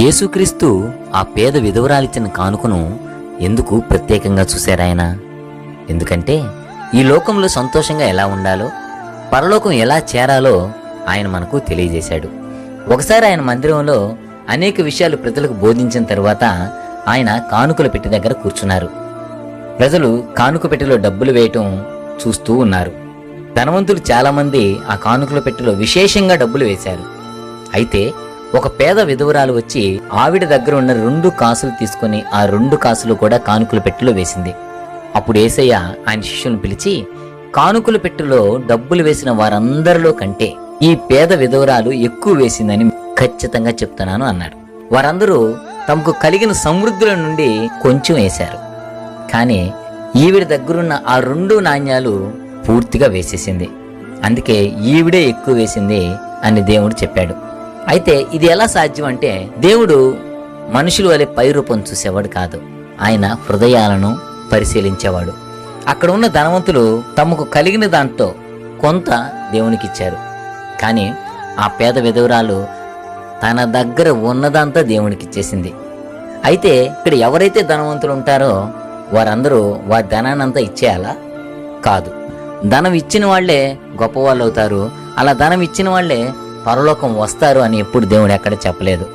యేసుక్రీస్తు ఆ పేద విధవరాలిచ్చిన కానుకను ఎందుకు ప్రత్యేకంగా చూశారాయన ఎందుకంటే ఈ లోకంలో సంతోషంగా ఎలా ఉండాలో పరలోకం ఎలా చేరాలో ఆయన మనకు తెలియజేశాడు. ఒకసారి ఆయన మందిరంలో అనేక విషయాలు ప్రజలకు బోధించిన తర్వాత ఆయన కానుకల పెట్టి దగ్గర కూర్చున్నారు. ప్రజలు కానుక పెట్టెలో డబ్బులు వేయటం చూస్తూ ఉన్నారు. ధనవంతులు చాలామంది ఆ కానుకల పెట్టెలో విశేషంగా డబ్బులు వేశారు. అయితే ఒక పేద విధవరాలు వచ్చి ఆవిడ దగ్గర ఉన్న రెండు కాసులు తీసుకొని ఆ రెండు కాసులు కూడా కానుకల పెట్టెలో వేసింది. అప్పుడు ఏసయ్య ఆయన శిష్యులను పిలిచి కానుకల పెట్టెలో డబ్బులు వేసిన వారందరిలో కంటే ఈ పేద విధవరాలు ఎక్కువ వేసిందని ఖచ్చితంగా చెప్తున్నాను అన్నాడు. వారందరూ తమకు కలిగిన సమృద్ధుల నుండి కొంచెం వేశారు. కానీ ఈవిడ దగ్గరున్న ఆ రెండు నాణ్యాలు పూర్తిగా వేసేసింది. అందుకే ఈవిడే ఎక్కువ వేసింది అని దేవుడు చెప్పాడు. అయితే ఇది ఎలా సాధ్యం అంటే దేవుడు మనుషులు వలె పై రూపం చూసేవాడు కాదు. ఆయన హృదయాలను పరిశీలించేవాడు. అక్కడ ఉన్న ధనవంతులు తమకు కలిగిన దాంతో కొంత దేవునికిచ్చారు. కానీ ఆ పేద విధవరాలు తన దగ్గర ఉన్నదంతా దేవునికి ఇచ్చేసింది అయితే ఇక్కడ ఎవరైతే ధనవంతులు ఉంటారో వారందరూ వారి ధనాన్నంతా ఇచ్చేయాలా? కాదు. ధనం ఇచ్చిన వాళ్ళే గొప్పవాళ్ళు అవుతారు అలా ధనం ఇచ్చిన వాళ్ళే పరలోకం వస్తారు అని ఎప్పుడు దేవుడు ఎక్కడ చెప్పలేదు.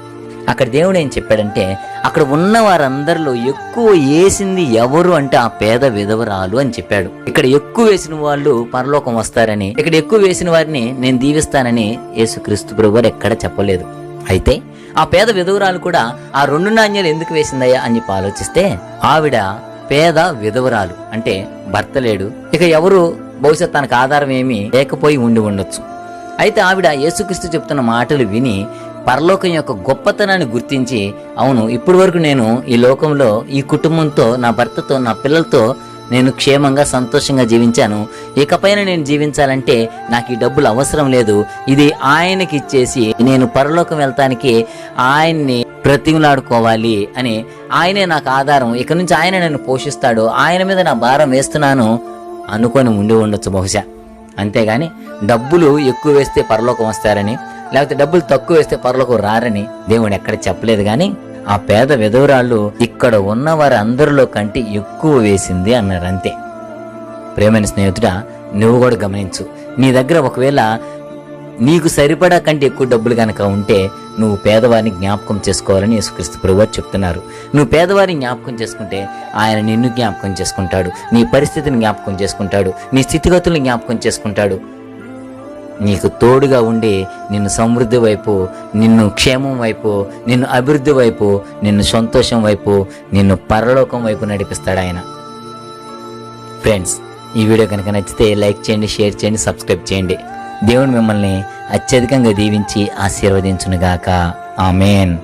అక్కడ దేవుడు ఏం చెప్పాడంటే అక్కడ ఉన్న వారందరిలో ఎక్కువ వేసింది ఎవరు అంటే ఆ పేద విధవరాలు అని చెప్పాడు. ఇక్కడ ఎక్కువ వేసిన వాళ్ళు పరలోకం వస్తారని ఇక్కడ ఎక్కువ వేసిన వారిని నేను దీవిస్తానని యేసుక్రీస్తు ప్రభు గారు ఎక్కడ చెప్పలేదు. అయితే ఆ పేద విధవరాలు కూడా ఆ రెండు నాణ్యాలు ఎందుకు వేసిందయ్యా అని చెప్పి ఆలోచిస్తే ఆవిడ పేద విధవరాలు అంటే భర్త లేడు. ఇక ఎవరు బహుశా తనకు ఆధారం ఏమీ లేకపోయి ఉండి ఉండొచ్చు. అయితే ఆవిడ యేసుక్రీస్తు చెప్తున్న మాటలు విని పరలోకం యొక్క గొప్పతనాన్ని గుర్తించి అవును ఇప్పటి వరకు నేను ఈ లోకంలో ఈ కుటుంబంతో నా భర్తతో నా పిల్లలతో నేను క్షేమంగా సంతోషంగా జీవించాను. ఇకపైన నేను జీవించాలంటే నాకు ఈ డబ్బులు అవసరం లేదు. ఇది ఆయనకి ఇచ్చేసి నేను పరలోకం వెళ్తానికి ఆయన్ని బ్రతిమలాడుకోవాలి అని ఆయనే నాకు ఆధారం. ఇక నుంచి ఆయన నన్ను పోషిస్తాడు. ఆయన మీద నా భారం వేస్తున్నాను అనుకొని ఉండి ఉండొచ్చు బహుశా. అంతేగాని డబ్బులు ఎక్కువ వేస్తే పరలోకం వస్తారని లేకపోతే డబ్బులు తక్కువ వేస్తే పరలోకం రారని దేవుడు ఎక్కడ చెప్పలేదు కానీ ఆ పేద విధవరాళ్ళు ఇక్కడ ఉన్న వారి అందరిలో కంటే ఎక్కువ వేసింది అన్నారు అంతే ప్రేమైన స్నేహితుడా నువ్వు కూడా గమనించు. నీ దగ్గర ఒకవేళ నీకు సరిపడా కంటే ఎక్కువ డబ్బులు కనుక ఉంటే నువ్వు పేదవారిని జ్ఞాపకం చేసుకోవాలని యేసుక్రీస్తు ప్రభువారు చెప్తున్నారు. నువ్వు పేదవారిని జ్ఞాపకం చేసుకుంటే ఆయన నిన్ను జ్ఞాపకం చేసుకుంటాడు. నీ పరిస్థితిని జ్ఞాపకం చేసుకుంటాడు. నీ స్థితిగతులను జ్ఞాపకం చేసుకుంటాడు. నీకు తోడుగా ఉండి నిన్ను సమృద్ధి వైపు నిన్ను క్షేమం వైపు నిన్ను అభివృద్ధి వైపు నిన్ను సంతోషం వైపు నిన్ను పరలోకం వైపు నడిపిస్తాడు ఆయన. ఫ్రెండ్స్ ఈ వీడియో కనుక నచ్చితే లైక్ చేయండి షేర్ చేయండి సబ్స్క్రైబ్ చేయండి. దేవుడు మిమ్మల్ని అత్యధికంగా దీవించి ఆశీర్వదించునుగాక. ఆమెన్.